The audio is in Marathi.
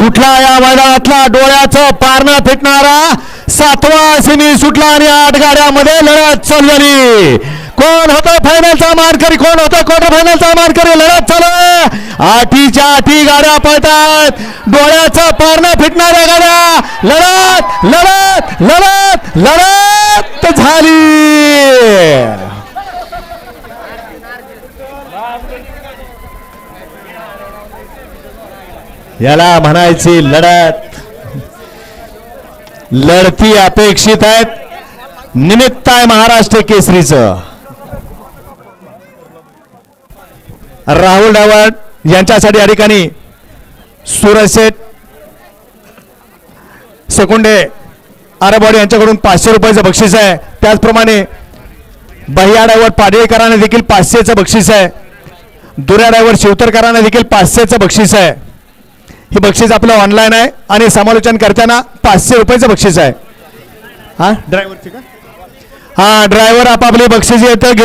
सुटला या मैदानातला डोळ्याचं पारणं फिटणारा सातवा सिनी सुटला आणि आठ गाड्यामध्ये लढत चालू कोण होतं फायनलचा मानकरी? कोण होतं क्वार्टर फायनलचा मानकरी? लढत चालू आठीच्या आठी गाड्या पळतात. डोळ्याचं पारणं फिटणाऱ्या गाड्या. लढत लढत लढत लढत झाली. याला म्हणायची लढत. लढती अपेक्षित आहेत. निमित्त आहे महाराष्ट्र केसरीचं. राहुल ढवळ यांच्यासाठी या ठिकाणी सूरज शेठ सेकुंडे आरबवाडी यांच्याकडून पाचशे रुपयाचं बक्षीस आहे. त्याचप्रमाणे बहिया ड्रायव्हर पाडळीकरांना देखील पाचशेचं बक्षीस आहे. दुऱ्या डायवर शिवतरकरांना देखील पाचशेचं बक्षीस आहे. हे बक्षीस आपलं ऑनलाईन आहे आणि समालोचन करताना पाचशे रुपयाचं बक्षीस आहे. हा? ड्रायव्हरची का? हा ड्रायव्हर आपापली बक्षीस येतं